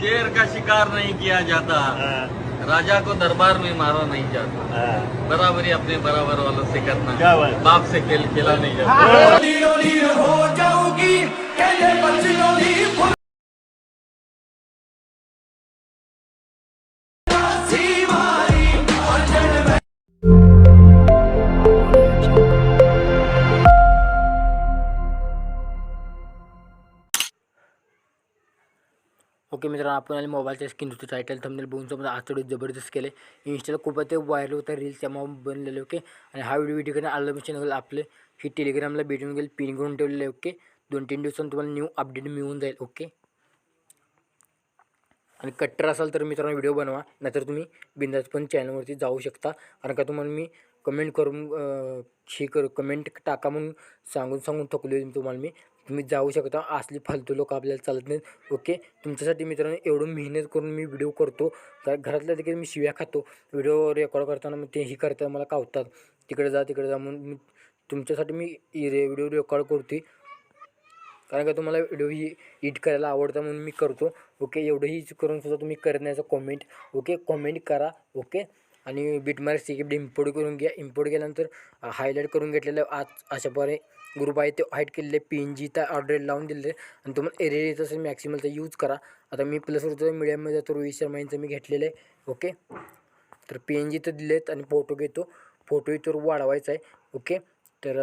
तिरस्कार नहीं किया जाता। हाँ, राजा को दरबार में मारा नहीं जाता। हाँ. बराबरी अपने बराबर वालों से करना। क्या बाप से खेल खेला नहीं जाता। ओके मित्रांनो आपण आले मोबाईलच्या स्क्रीन होतं टायटल थंबनेल बघून समजा आज थोडी जबरदस्त केले. इंस्टाला खूप ते व्हायरल होता रील्स त्यामुळे बनलेले ओके? आणि हा व्हिडिओ व्हिडिओ करणे आलं चॅनल आपले. ही टेलिग्रामला भेटून गेले पिन करून ठेवलेले आहे ओके? दोन तीन दिवसांनी तुम्हाला न्यू अपडेट मिळून जाईल ओके? आणि कट्टर असाल तर मित्रांनो व्हिडिओ बनवा. नाहीतर तुम्ही बिंदास पण चॅनलवरती जाऊ शकता. कारण का तुम्हाला मी कमेंट करून हे कर कमेंट टाका म्हणून सांगून सांगून थकलो तुम्हाला मी. तुम्ही जाऊ शकता असली फालतू लोक आपल्याला चालत नाहीत. ओके तुमच्यासाठी मित्रांनो एवढं मेहनत करून मी व्हिडिओ करतो. तर घरातल्या देखील मी शिव्या खातो. व्हिडिओ रेकॉर्ड करताना मग ते ही करता मला कावतात. तिकडे जा तिकडे जा म्हणून मी तुमच्यासाठी मी रे व्हिडिओ रेकॉर्ड करते कारण का तुम्हाला व्हिडिओ ही एडिट करायला आवडतं म्हणून मी करतो. ओके एवढंही करून सुद्धा तुम्ही करत नाही कॉमेंट ओके कॉमेंट करा. ओके आणि बीटमार्क सिकिप्ट इम्पोर्ट करून घ्या. इम्पोर्ट केल्यानंतर हायलाईट करून घेतलेलं आज अशा प्रकारे ग्रुप आहे ते हाईट केलेले. पी एन जीचा ऑर्डर लावून दिलेले. आणि तुम्हाला एरिया असेल मॅक्सिमलचा यूज करा. आता मी प्लसवरचं मीडियममध्ये जातो रोहित शर्मा यांचं मी घेतलेलं आहे. ओके तर पी एन जी तर दिले आहेत आणि फोटो घेतो. फोटो इथवर वाढवायचा आहे. ओके तर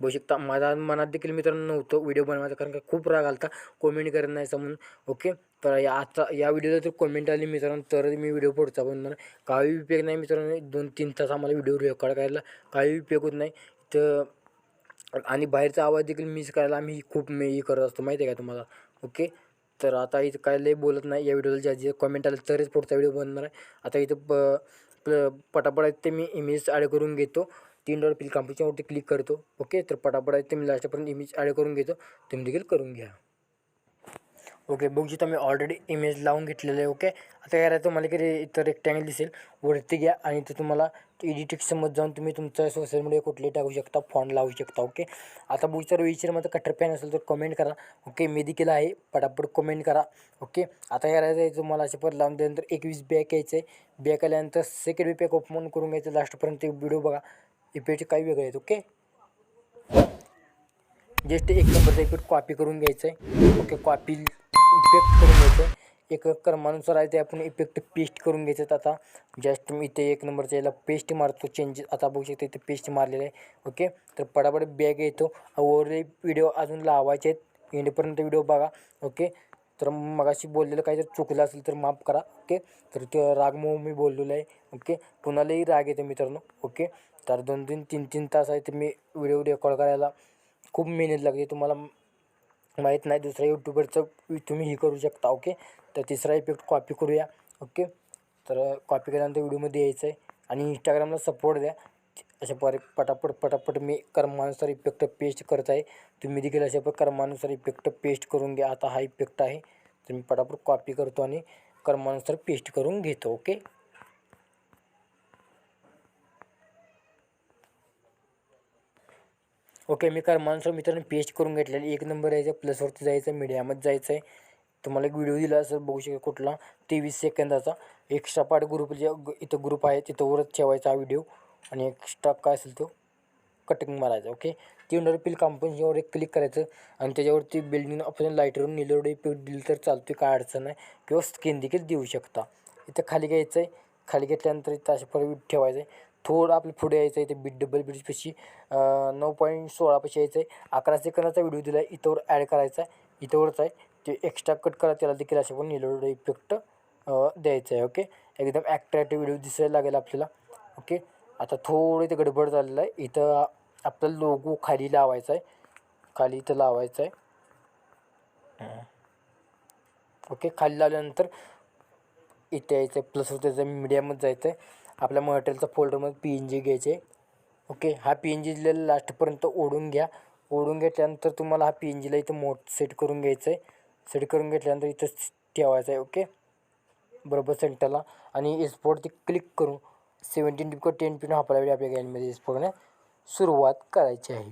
अं, बघू शकता माझ्या मनात देखील मित्रांनो नव्हतं व्हिडिओ बनवायचा कारण का खूप राग आलता. कॉमेंट करत नाही म्हणून ओके तर या आता या व्हिडिओला जर कॉमेंट आली मित्रांनो तर मी व्हिडिओ पुढचा बनणार. काही उपयोग नाही मित्रांनो दोन तीन तास आम्हाला व्हिडिओ रेकॉर्ड करायला. काही उपयोग होत नाही. तर आणि बाहेरचा आवाज देखील मिस करायला आम्ही खूप मे हे करत असतो. माहिती आहे का तुम्हाला? ओके तर आता इथं काय लय बोलत नाही. या व्हिडिओला ज्या जे कॉमेंट आलं तरच पुढचा व्हिडिओ बनणार आहे. आता इथं प पटापट आहेत ते मी इमेज ॲड करून घेतो. तीन डॉट पिल कंपनीच्यावरती क्लिक करतो. ओके तर पटापट आहे ते मी लास्टपर्यंत इमेज ॲड करून घेतो. तुम्ही देखील करून घ्या. ओके बघू शकता मी ऑलरेडी इमेज लावून घेतलेलं आहे. ओके आता काय करायचं तुम्हाला की इथं रेक्टँगल दिसेल. वरती घ्या आणि ते तुम्हाला एडिटिक्समध्ये जाऊन तुम्ही तुमचं सोशल मीडिया कुठले टाकू शकता. फॉन लावू शकता. ओके आता बघू तर विचारमध्ये कटर पॅन असेल तर कमेंट करा. ओके मी देखील आहे. पटापट कमेंट करा. ओके आता काय करायचं आहे तुम्हाला असे परत लावून दिल्यानंतर एकवीस बॅक यायचं आहे बॅक आल्यानंतर सेकंड बॅक ओपन करून घ्यायचं. लास्टपर्यंत व्हिडिओ बघा. इफेक्ट काही वेगळे आहेत ओके जस्ट एक नंबरचा इफेक्ट कॉपी करून घ्यायचं आहे ओके कॉपी इफेक्ट करून घ्यायचं आहे एक क्रमानुसार आहे ते आपण इफेक्ट पेस्ट करून घ्यायचं आता. जस्ट मी इथे एक नंबरच्या याला पेस्ट मारतो चेंजेस आता बघू शकतो इथे पेस्ट मारलेलं आहे. ओके तर पडापड बॅग येतो. ओवरले व्हिडिओ अजून लावायचे आहेत एंडपर्यंत व्हिडिओ बघा. ओके तर मगाशी बोललेलं काही जर चुकलं असेल तर माफ करा ओके? तर ते रागमोह मी बोललेलो आहे ओके? कुणालाही राग येते मित्रांनो ओके? तर दोन तीन तीन तीन तास आहे ते मी व्हिडिओ रेकॉर्ड करायला खूप मेहनत लागते तुम्हाला माहीत नाही दुसऱ्या यूट्यूबरचं तुम्ही हे करू शकता ओके? तर तिसरा इफेक्ट कॉपी करूया ओके? तर कॉपी केल्यानंतर व्हिडिओमध्ये यायचं आहे. आणि इंस्टाग्रामला सपोर्ट द्या. अशा प्रकारे पटापट पटापट मी कर्मानुसार इफेक्ट पेस्ट करत आहे. तुम्ही देखील अशा प्रकारे क्रमानुसार इफेक्ट पेस्ट करून घ्या. आता हा इफेक्ट आहे. तर मी पटापट कॉपी करतो आणि कर्मानुसार पेस्ट करून घेतो ओके ओके मी कर्मानुसार मित्रांनो पेस्ट करून घेतलेली. एक नंबर यायचं प्लसवरती जायचं मीडियामध्ये जायचं आहे. तुम्हाला एक व्हिडिओ दिला असेल बघू शकता कुठला. तेवीस सेकंदाचा एक्स्ट्रा पार्ट ग्रुप जे इथं ग्रुप आहे तिथं वरच ठेवायचा हा व्हिडिओ आणि एक स्टॉक काय असेल तो कटिंग मारायचा ओके तीनवर डॉलर पिल कंपनीवर एक क्लिक करायचं आणि त्याच्यावरती बिल्डिंग आपण लाईटवरून निलवडे पीठ दिली तर चालतो काय अडचण नाही. किंवा स्किन देखील देऊ शकता. इथं खाली घ्यायचं आहे खाली घेतल्यानंतर इथं अशा परत ठेवायचं आहे थोडं आपलं पुढे यायचं आहे इथे बीट डबल ब्रिजपाशी नऊ पॉईंट सोळापाशी यायचं आहे अकरा सेकंदाचा व्हिडिओ दिला आहे इथंवर ॲड करायचा आहे. इथंवरच आहे. ते एक्स्ट्रा कट करा त्याला देखील असे पण निलवडे इफेक्ट द्यायचं आहे ओके एकदम ॲक्ट्रॅक्टिव्ह व्हिडिओ दिसायला लागेल आपल्याला ओके आता थोडं इथं गडबड झालेलं आहे. इथं आपल्याला लोगो खाली लावायचा आहे. खाली इथं लावायचं आहे. ओके खाली लावल्यानंतर इथे यायचं आहे प्लस त्याचं मीडियामध्ये जायचं आहे आपल्या मटेरियलचा फोल्डरमध्ये पी एन जी घ्यायचे. आहे ओके हा पी एन जी दिलेला लास्टपर्यंत ओढून घ्या. ओढून घेतल्यानंतर तुम्हाला हा पी एन जीला इथं मोठ सेट करून घ्यायचं आहे सेट करून घेतल्यानंतर इथं ठेवायचं आहे ओके बरोबर सेंटरला आणि एक्सपोर्ट ते क्लिक करून सेवन्टीन टिपक टेन पिन वापरावी आपल्या गॅलरीमध्ये एक्सपोर्टने सुरुवात करायची आहे.